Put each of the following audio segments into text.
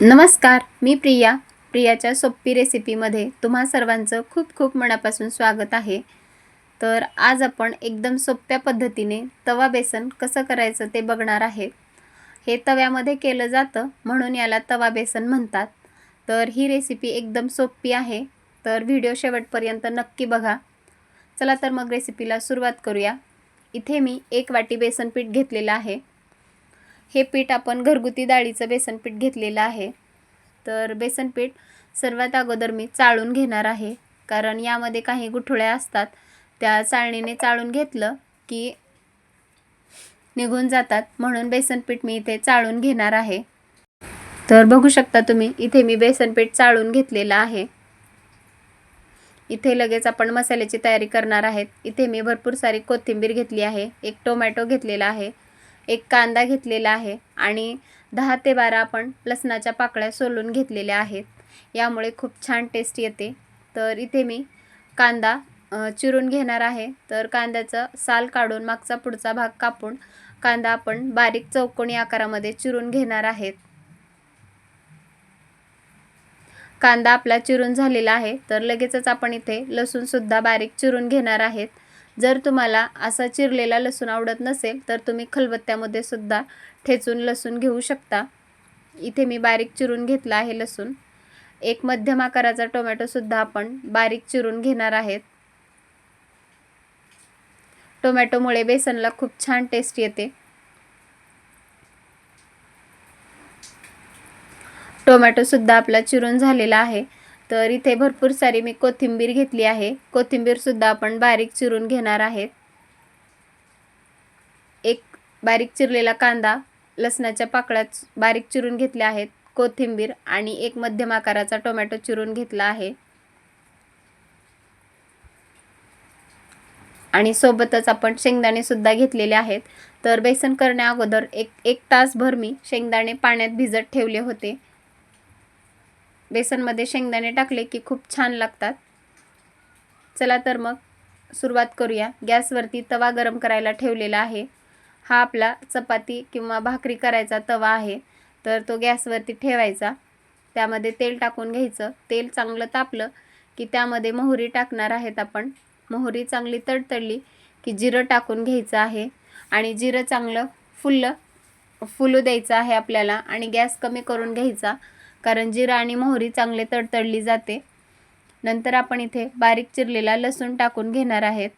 नमस्कार मी प्रिया. प्रियाच्या सोप्पी रेसिपीमध्ये तुम्हा सर्वांचं खूप खूप मनापासून स्वागत आहे. तर आज आपण एकदम सोप्या पद्धतीने तवा बेसन कसं करायचं ते बघणार आहे. हे तव्यामध्ये केलं जातं म्हणून याला तवा बेसन म्हणतात. तर ही रेसिपी एकदम सोपी आहे तर व्हिडिओ शेवटपर्यंत नक्की बघा. चला तर मग रेसिपीला सुरुवात करूया. इथे मी एक वाटी बेसन पीठ घेतलेलं आहे. हे पीठ आपण घरगुती डाळीचं बेसन पीठ घेतलेलं आहे. तर बेसन पीठ सर्वात अगोदर मी चाळून घेणार आहे. कारण यामध्ये काही गुठळ्या असतात. त्या चाळणीने चाळून घेतलं की निघून जातात. म्हणून बेसन पीठ मी इथे चाळून घेणार आहे. तर बघू शकता तुम्ही इथे मी बेसन पीठ चाळून घेतलेलं आहे. इथे लगेच आपण मसाल्याची तयारी करणार आहेत. इथे मी भरपूर सारी कोथिंबीर घेतली आहे. एक टोमॅटो घेतलेला आहे. एक कांदा घेतलेला आहे आणि दहा ते बारा आपण लसणाच्या पाकळ्या सोलून घेतलेल्या आहेत. यामुळे खूप छान टेस्ट येते. तर इथे मी कांदा चिरून घेणार आहे. तर कांद्याचं साल काढून मागचा पुढचा भाग कापून कांदा आपण बारीक चौकोनी आकारामध्ये चिरून घेणार आहेत. कांदा आपला चिरून झालेला आहे. तर लगेचच आपण इथे लसूणसुद्धा बारीक चिरून घेणार आहेत. जर तुम्हाला असा चिरलेला लसूण आवडत नसेल तर तुम्ही खलबत्त्यामध्ये सुद्धा ठेचून लसूण घेऊ शकता. इथे मी बारीक चिरून घेतला आहे लसूण. एक मध्यम आकाराचा टोमॅटोसुद्धा आपण बारीक चिरून घेणार आहेत. टोमॅटोमुळे बेसनला खूप छान टेस्ट येते. टोमॅटोसुद्धा आपला चिरून झालेला आहे. तर इथे भरपूर सारी मी कोथिंबीर घेतली आहे. कोथिंबीरसुद्धा आपण बारीक चिरून घेणार आहेत. एक बारीक चिरलेला कांदा लसणाच्या पाकळ्यात बारीक चिरून घेतल्या आहेत. कोथिंबीर आणि एक मध्यम आकाराचा टोमॅटो चिरून घेतला आहे. आणि सोबतच आपण शेंगदाणे सुद्धा घेतलेले आहेत. तर बेसन करण्या अगोदर एक एक तासभर मी शेंगदाणे पाण्यात भिजत ठेवले होते. बेसनमध्ये शेंगदाणे टाकले की खूप छान लागतात. चला तर मग सुरुवात करूया. गॅसवरती तवा गरम करायला ठेवलेला आहे. हा आपला चपाती किंवा भाकरी करायचा तवा आहे. तर तो गॅसवरती ठेवायचा. त्यामध्ये तेल टाकून घ्यायचं. तेल चांगलं तापलं की त्यामध्ये मोहरी टाकणार आहेत आपण. मोहरी चांगली तडतडली की जिरं टाकून घ्यायचं आहे. आणि जिरं चांगलं फुललं फुलू द्यायचं आहे आपल्याला आणि गॅस कमी करून घ्यायचा. कारण जिरा आणि मोहरी चांगले तडतडली जाते नंतर आपण इथे बारीक चिरलेला लसूण टाकून घेणार आहेत.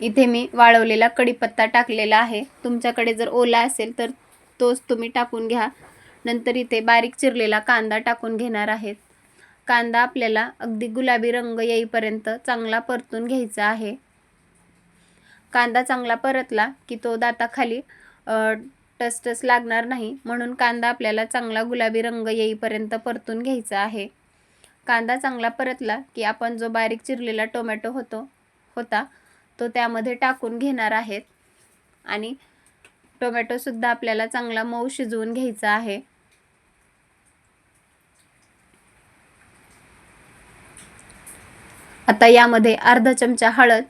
इथे मी वाळवलेला कढीपत्ता टाकलेला आहे. तुमच्याकडे जर ओला असेल तर तोच तुम्ही टाकून घ्या. नंतर इथे बारीक चिरलेला कांदा टाकून घेणार आहेत. कांदा आपल्याला अगदी गुलाबी रंग येईपर्यंत चांगला परतून घ्यायचा आहे. कांदा चांगला परतला की तो दाताखाली टसटस लागणार नाही म्हणून कांदा आपल्याला चांगला गुलाबी रंग येईपर्यंत परतून घ्यायचा आहे. कांदा चांगला परतला की आपण जो बारीक चिरलेला टोमॅटो होतो होता तो त्यामध्ये टाकून घेणार आहेत. आणि टोमॅटोसुद्धा आपल्याला चांगला मऊ शिजवून घ्यायचा आहे. आता यामध्ये अर्धा चमचा हळद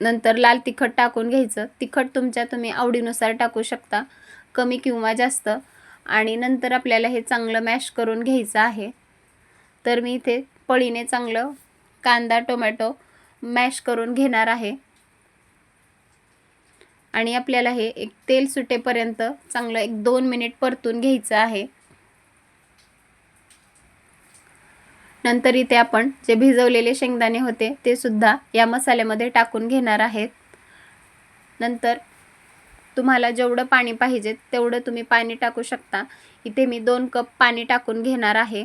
नंतर लाल तिखट टाकून घ्यायचं. तिखट तुमच्या तुम्ही आवडीनुसार टाकू शकता. कमी किंवा जास्त. आणि नंतर आपल्याला हे चांगलं मॅश करून घ्यायचं आहे. तर मी इथे पळीने चांगलं कांदा टोमॅटो मॅश करून घेणार आहे. आणि आपल्याला हे एक तेल सुटेपर्यंत चांगलं एक दोन मिनिट परतून घ्यायचं आहे. नंतर इथे आपण जे भिजवलेले शेंगदाणे होते ते सुद्धा या मसाल्यामध्ये टाकून घेणार आहेत. नंतर तुम्हाला जेवढं पाणी पाहिजे तेवढं तुम्ही पाणी टाकू शकता. इथे मी दोन कप पाणी टाकून घेणार आहे.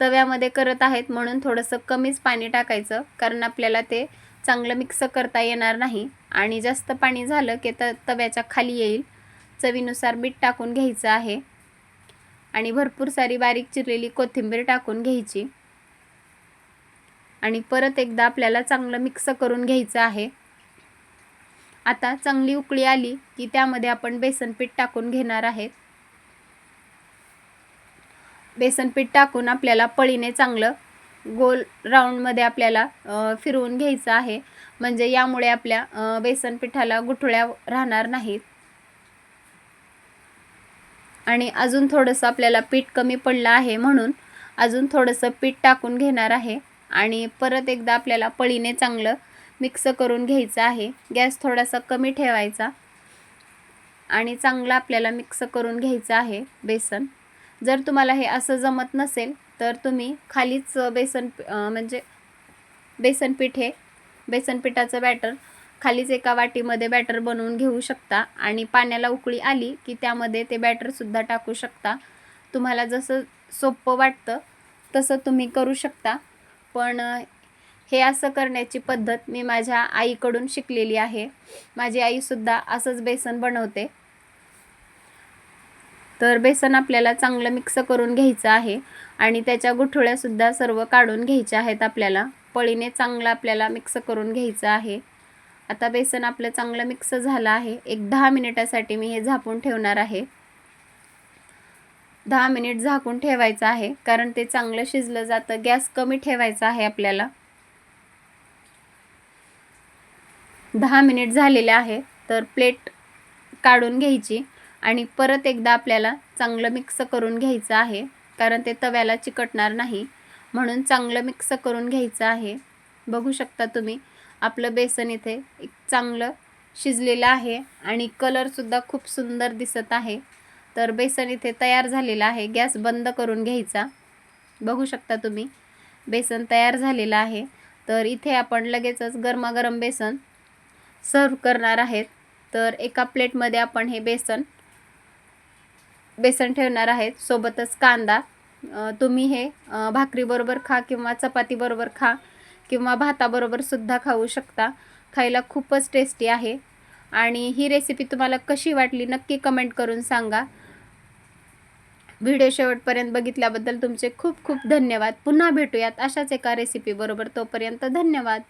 तव्यामध्ये करत आहेत म्हणून थोडंसं कमीच पाणी टाकायचं कारण आपल्याला ते चांगलं मिक्स करता येणार नाही. आणि जास्त पाणी झालं की त तव्याच्या खाली येईल. चवीनुसार मीठ टाकून घ्यायचं आहे. आणि भरपूर सारी बारीक चिरलेली कोथिंबीर टाकून घ्यायची. आणि परत एकदा आपल्याला चांगलं मिक्स करून घ्यायचं आहे. आता चांगली उकळी आली की त्यामध्ये आपण बेसन पीठ टाकून घेणार आहेत. बेसन पीठ टाकून आपल्याला पळीने चांगलं गोल राऊंडमध्ये आपल्याला फिरवून घ्यायचं आहे. म्हणजे यामुळे आपल्या बेसन पिठाला गुठळ्या राहणार नाहीत. आणि अजून थोडंसं आपल्याला पीठ कमी पडलं आहे म्हणून अजून थोडंसं पीठ टाकून घेणार आहे. आणि परत एकदा आपल्याला पळीने चांगलं मिक्स करून घ्यायचं आहे. गॅस थोडासा कमी ठेवायचा. आणि चांगलं आपल्याला मिक्स करून घ्यायचं आहे बेसन. जर तुम्हाला हे असं जमत नसेल तर तुम्ही खालीच बेसन म्हणजे बेसन पीठ हे बेसन पिठाचं बॅटर खालीच एका वाटीमध्ये बॅटर बनवून घेऊ शकता. आणि पाण्याला उकळी आली की त्यामध्ये ते बॅटरसुद्धा टाकू शकता. तुम्हाला जसं सोपं वाटतं तसं तुम्ही करू शकता. पण हे असं करण्याची पद्धत मी माझ्या आईकडून शिकलेली आहे. माझी आईसुद्धा असंच बेसन बनवते. तर बेसन आपल्याला चांगलं मिक्स करून घ्यायचं आहे. आणि त्याच्या गुठळ्यासुद्धा सर्व काढून घ्यायच्या आहेत आपल्याला. पळीने चांगलं आपल्याला मिक्स करून घ्यायचं आहे. आता बेसन आपलं चांगलं मिक्स झालं आहे. एक दहा मिनिटासाठी मी हे झाकून ठेवणार आहे. दहा मिनिट झाकून ठेवायचं आहे. कारण ते चांगलं शिजलं जातं. गॅस कमी ठेवायचा आहे आपल्याला. दहा मिनिट झालेले आहे. तर प्लेट काढून घ्यायची आणि परत एकदा आपल्याला चांगलं मिक्स करून घ्यायचं आहे. कारण ते तव्याला चिकटणार नाही. म्हणून चांगलं मिक्स करून घ्यायचं आहे. बघू शकता तुम्ही. आपलं बेसन इथे एक चांगलं शिजलेलं आहे आणि कलरसुद्धा खूप सुंदर दिसत आहे. तर बेसन इथे तयार झालेलं आहे. गॅस बंद करून घ्यायचा. बघू शकता तुम्ही बेसन तयार झालेलं आहे. तर इथे आपण लगेचच गरमागरम बेसन सर्व करणार आहेत. तर एका प्लेटमध्ये आपण हे बेसन बेसन ठेवणार आहेत. सोबतच कांदा तुम्ही हे भाकरीबरोबर खा किंवा चपातीबरोबर खा. किंवा भाताबरोबर सुद्धा खाऊ शकता. खायला खूपच टेस्टी आहे. आणि ही रेसिपी तुम्हाला कशी वाटली नक्की कमेंट करून सांगा. व्हिडिओ शेवटपर्यंत बघितल्याबद्दल तुमचे खूप खूप धन्यवाद. पुन्हा भेटूयात अशाच एका रेसिपीबरोबर तोपर्यंत धन्यवाद.